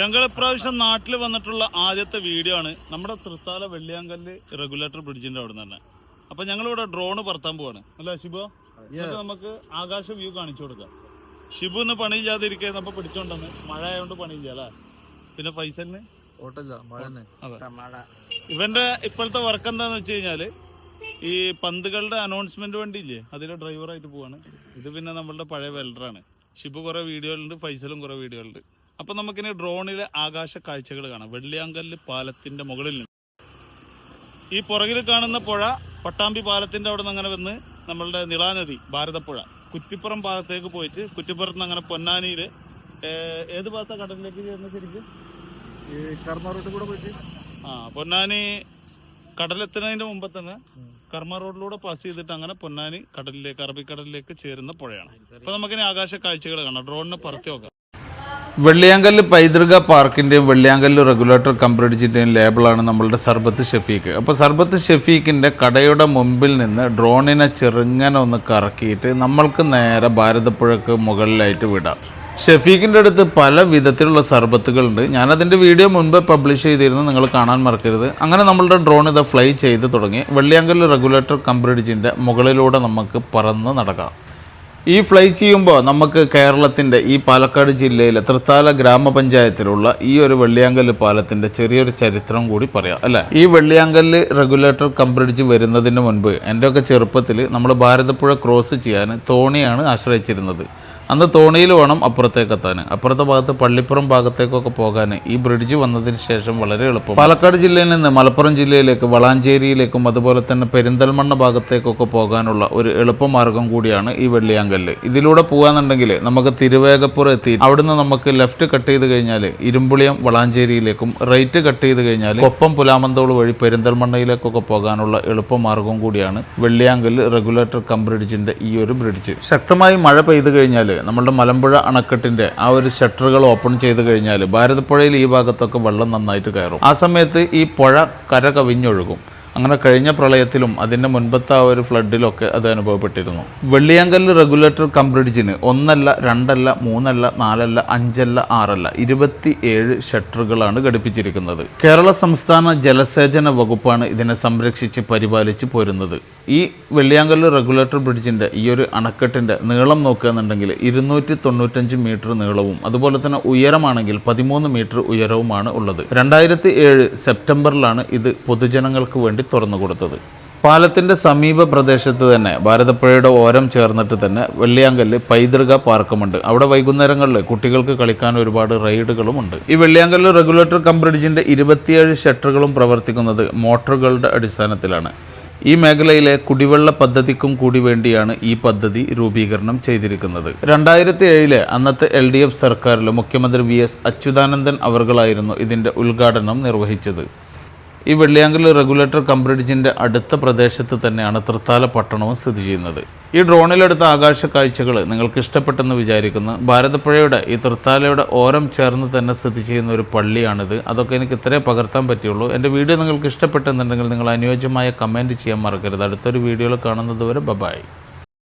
ഞങ്ങൾ ഇപ്രാവശ്യം നാട്ടിൽ വന്നിട്ടുള്ള ആദ്യത്തെ വീഡിയോ ആണ്. നമ്മുടെ തൃത്താല വെള്ളിയാങ്കല്ല് റെഗുലേറ്റർ ബ്രിഡ്ജിന്റെ അവിടെ തന്നെ. അപ്പൊ ഞങ്ങൾ ഇവിടെ ഡ്രോണ് പറത്താൻ പോവാണ്. അല്ലേ ഷിബു നമുക്ക് ആകാശ വ്യൂ കാണിച്ചു കൊടുക്കാം. ഷിബു ഇന്ന് പണി നമ്മ പിടിച്ചോണ്ടെന്ന്. മഴ ആയതുകൊണ്ട് പണിയില്ല അല്ലേ? പിന്നെ ഫൈസലിന്? അതെ. ഇവന്റെ ഇപ്പോഴത്തെ വർക്ക് എന്താന്ന് വെച്ച് കഴിഞ്ഞാൽ ഈ പന്തുകളുടെ അനൗൺസ്മെന്റ് വണ്ടി ഇല്ലേ അതിലെ ഡ്രൈവറായിട്ട് പോവാണ്. ഇത് പിന്നെ നമ്മളുടെ പഴയ വെൽഡറാണ് ഷിബു കുറെ വീഡിയോകളുണ്ട് ഫൈസലും കുറെ വീഡിയോകളുണ്ട് അപ്പൊ നമുക്കിനി ഡ്രോണിലെ ആകാശ കാഴ്ചകൾ കാണാം. വെള്ളിയാങ്കല്ല് പാലത്തിന്റെ മുകളിൽ നിന്ന്. ഈ പുറകിൽ കാണുന്ന പുഴ പട്ടാമ്പി പാലത്തിന്റെ അവിടെ നിന്ന് അങ്ങനെ വന്ന് നമ്മളുടെ നിളാനദി ഭാരതപ്പുഴ. കുറ്റിപ്പുറം ഭാഗത്തേക്ക് പോയിട്ട് കുറ്റിപ്പുറത്ത് നിന്ന് അങ്ങനെ പൊന്നാനിയിൽ ഏത് ഭാഗത്താ കടലിലേക്ക് ചേർന്ന് ശരിക്കും? കർമ്മ കൂടെ പോയിട്ട്. ആ പൊന്നാനി കടലെത്തുന്നതിന്റെ മുമ്പ് തന്നെ കർമ്മ റോഡിലൂടെ പാസ് ചെയ്തിട്ട് അങ്ങനെ പൊന്നാനി കടലിലേക്ക് അറബിക്കടലിലേക്ക് ചേരുന്ന പുഴയാണ്. അപ്പൊ നമുക്കിനി ആകാശ കാഴ്ചകൾ കാണാം. ഡ്രോണിനെ പറത്തി നോക്കാം. വെള്ളിയാങ്കല്ല് പൈതൃക പാർക്കിന്റെയും വെള്ളിയാങ്കല്ല് റെഗുലേറ്റർ കംപ്രഡിച്ചിന്റെയും ലേബിളാണ് നമ്മളുടെ സർബത്ത് ഷെഫീക്ക് അപ്പോൾ സർബത്ത് ഷെഫീഖിന്റെ കടയുടെ മുമ്പിൽ നിന്ന് ഡ്രോണിനെ ചെറുങ്ങനെ ഒന്ന് കറക്കിയിട്ട് നമ്മൾക്ക് നേരെ ഭാരതപ്പുഴക്ക് മുകളിലായിട്ട് വിടാം. ഷെഫീഖിന്റെ അടുത്ത് പല വിധത്തിലുള്ള സർബത്തുകളുണ്ട്. ഞാനതിന്റെ വീഡിയോ മുൻപേ പബ്ലിഷ് ചെയ്തിരുന്നു. നിങ്ങൾ കാണാൻ മറക്കരുത്. അങ്ങനെ നമ്മളുടെ ഡ്രോൺ ഇത് ഫ്ലൈ ചെയ്ത് തുടങ്ങി. വെള്ളിയാങ്കല്ല് റെഗുലേറ്റർ കംബ്രിഡ്ജിന്റെ മുകളിലൂടെ നമുക്ക് പറന്ന് നടക്കാം. ഈ ഫ്ലൈ ചെയ്യുമ്പോൾ നമുക്ക് കേരളത്തിന്റെ ഈ പാലക്കാട് ജില്ലയിലെ തൃത്താല ഗ്രാമപഞ്ചായത്തിലുള്ള ഈ ഒരു വെള്ളിയാങ്കല്ല് പാലത്തിന്റെ ചെറിയൊരു ചരിത്രം കൂടി പറയാം അല്ലേ? ഈ വെള്ളിയാങ്കല്ല് റെഗുലേറ്റർ കംബ്രിഡ്ജ് വരുന്നതിന് മുൻപ് എന്റെയൊക്കെ ചെറുപ്പത്തിൽ നമ്മൾ ഭാരതപ്പുഴ ക്രോസ് ചെയ്യാൻ തോണിയാണ് ആശ്രയിച്ചിരുന്നത്. അന്ന് തോണിയിൽ വേണം അപ്പുറത്തേക്ക് എത്താൻ അപ്പുറത്തെ ഭാഗത്ത് പള്ളിപ്പുറം ഭാഗത്തേക്കൊക്കെ പോകാൻ. ഈ ബ്രിഡ്ജ് വന്നതിന് ശേഷം വളരെ എളുപ്പം. പാലക്കാട് ജില്ലയിൽ നിന്ന് മലപ്പുറം ജില്ലയിലേക്ക് വളാഞ്ചേരിയിലേക്കും അതുപോലെ തന്നെ പെരിന്തൽമണ്ണ ഭാഗത്തേക്കൊക്കെ പോകാനുള്ള ഒരു എളുപ്പമാർഗം കൂടിയാണ് ഈ വെള്ളിയാങ്കല്ല്. ഇതിലൂടെ പോകാന്നുണ്ടെങ്കിൽ നമുക്ക് തിരുവേഗപ്പുറ എത്തി. അവിടുന്ന് നമുക്ക് ലെഫ്റ്റ് കട്ട് ചെയ്ത് കഴിഞ്ഞാൽ ഇരുമ്പുളിയം വളാഞ്ചേരിയിലേക്കും റൈറ്റ് കട്ട് ചെയ്ത് കഴിഞ്ഞാൽ കൊപ്പം പുലാമന്തോൾ വഴി പെരിന്തൽമണ്ണയിലേക്കൊക്കെ പോകാനുള്ള എളുപ്പമാർഗം കൂടിയാണ് വെള്ളിയാങ്കല്ല് റെഗുലേറ്റർ കം ബ്രിഡ്ജിന്റെ ഈ ഒരു ബ്രിഡ്ജ്. ശക്തമായി മഴ പെയ്തു കഴിഞ്ഞാൽ നമ്മളുടെ മലമ്പുഴ അണക്കെട്ടിന്റെ ആ ഒരു ഷട്ടറുകൾ ഓപ്പൺ ചെയ്ത് കഴിഞ്ഞാൽ ഭാരതപ്പുഴയിൽ ഈ ഭാഗത്തൊക്കെ വെള്ളം നന്നായിട്ട് കയറും. ആ സമയത്ത് ഈ പുഴ കര കവിഞ്ഞൊഴുകും അങ്ങനെ കഴിഞ്ഞ പ്രളയത്തിലും അതിന്റെ മുൻപത്തെ ആ ഒരു ഫ്ലഡിലൊക്കെ അത് അനുഭവപ്പെട്ടിരുന്നു. വെള്ളിയാങ്കല്ല് റെഗുലേറ്റർ കംബ്രിഡ്ജിന് ഒന്നല്ല രണ്ടല്ല മൂന്നല്ല നാലല്ല അഞ്ചല്ല ആറല്ല ഇരുപത്തി ഏഴ് ഷട്ടറുകളാണ് ഘടിപ്പിച്ചിരിക്കുന്നത്. കേരള സംസ്ഥാന ജലസേചന വകുപ്പാണ് ഇതിനെ സംരക്ഷിച്ച് പരിപാലിച്ച് പോരുന്നത്. ഈ വെള്ളിയാങ്കല്ല് റെഗുലേറ്റർ ബ്രിഡ്ജിന്റെ ഈ ഒരു അണക്കെട്ടിന്റെ നീളം നോക്കുകയെന്നുണ്ടെങ്കിൽ ഇരുന്നൂറ്റി തൊണ്ണൂറ്റഞ്ച് മീറ്റർ നീളവും അതുപോലെ തന്നെ ഉയരമാണെങ്കിൽ പതിമൂന്ന് മീറ്റർ ഉയരവുമാണ് ഉള്ളത്. രണ്ടായിരത്തി ഏഴ് സെപ്റ്റംബറിലാണ് ഇത് പൊതുജനങ്ങൾക്ക് വേണ്ടി തുറന്നു കൊടുത്തത്. പാലത്തിന്റെ സമീപ പ്രദേശത്ത് തന്നെ ഭാരതപ്പുഴയുടെ ഓരം ചേർന്നിട്ട് തന്നെ വെള്ളിയാങ്കല്ല് പൈതൃക പാർക്കുമുണ്ട്. അവിടെ വൈകുന്നേരങ്ങളിൽ കുട്ടികൾക്ക് കളിക്കാൻ ഒരുപാട് റൈഡുകളും ഉണ്ട്. ഈ വെള്ളിയാങ്കല്ല് റെഗുലേറ്റർ കം ബ്രിഡ്ജിന്റെ ഇരുപത്തിയേഴ് ഷട്ടറുകളും പ്രവർത്തിക്കുന്നത് മോട്ടറുകളുടെ അടിസ്ഥാനത്തിലാണ്. ഈ മേഖലയിലെ കുടിവെള്ള പദ്ധതിക്കും കൂടി വേണ്ടിയാണ് ഈ പദ്ധതി രൂപീകരണം ചെയ്തിരിക്കുന്നത്. രണ്ടായിരത്തി ഏഴിലെ അന്നത്തെ എൽ ഡി എഫ് മുഖ്യമന്ത്രി വി എസ് അച്യുതാനന്ദൻ അവർകളായിരുന്നു ഇതിന്റെ ഉദ്ഘാടനം നിർവഹിച്ചത്. ഈ വെള്ളിയാങ്കൽ റെഗുലേറ്റർ കംബ്രിഡ്ജിന്റെ അടുത്ത പ്രദേശത്ത് തന്നെയാണ് തൃത്താല പട്ടണവും സ്ഥിതി ചെയ്യുന്നത്. ഈ ഡ്രോണിലെടുത്ത ആകാശ കാഴ്ചകൾ നിങ്ങൾക്ക് ഇഷ്ടപ്പെട്ടെന്ന് വിചാരിക്കുന്നു. ഭാരതപ്പുഴയുടെ ഈ തൃത്താലയുടെ ഓരം ചേർന്ന് തന്നെ സ്ഥിതി ചെയ്യുന്ന ഒരു പള്ളിയാണിത്. അതൊക്കെ എനിക്ക് ഇത്രേ പകർത്താൻ പറ്റുള്ളൂ എന്റെ വീഡിയോ നിങ്ങൾക്ക് ഇഷ്ടപ്പെട്ടെന്നുണ്ടെങ്കിൽ നിങ്ങൾ അനുയോജ്യമായ കമന്റ് ചെയ്യാൻ മറക്കരുത്. അടുത്തൊരു വീഡിയോയിൽ കാണുന്നത് വരെ ബബായ്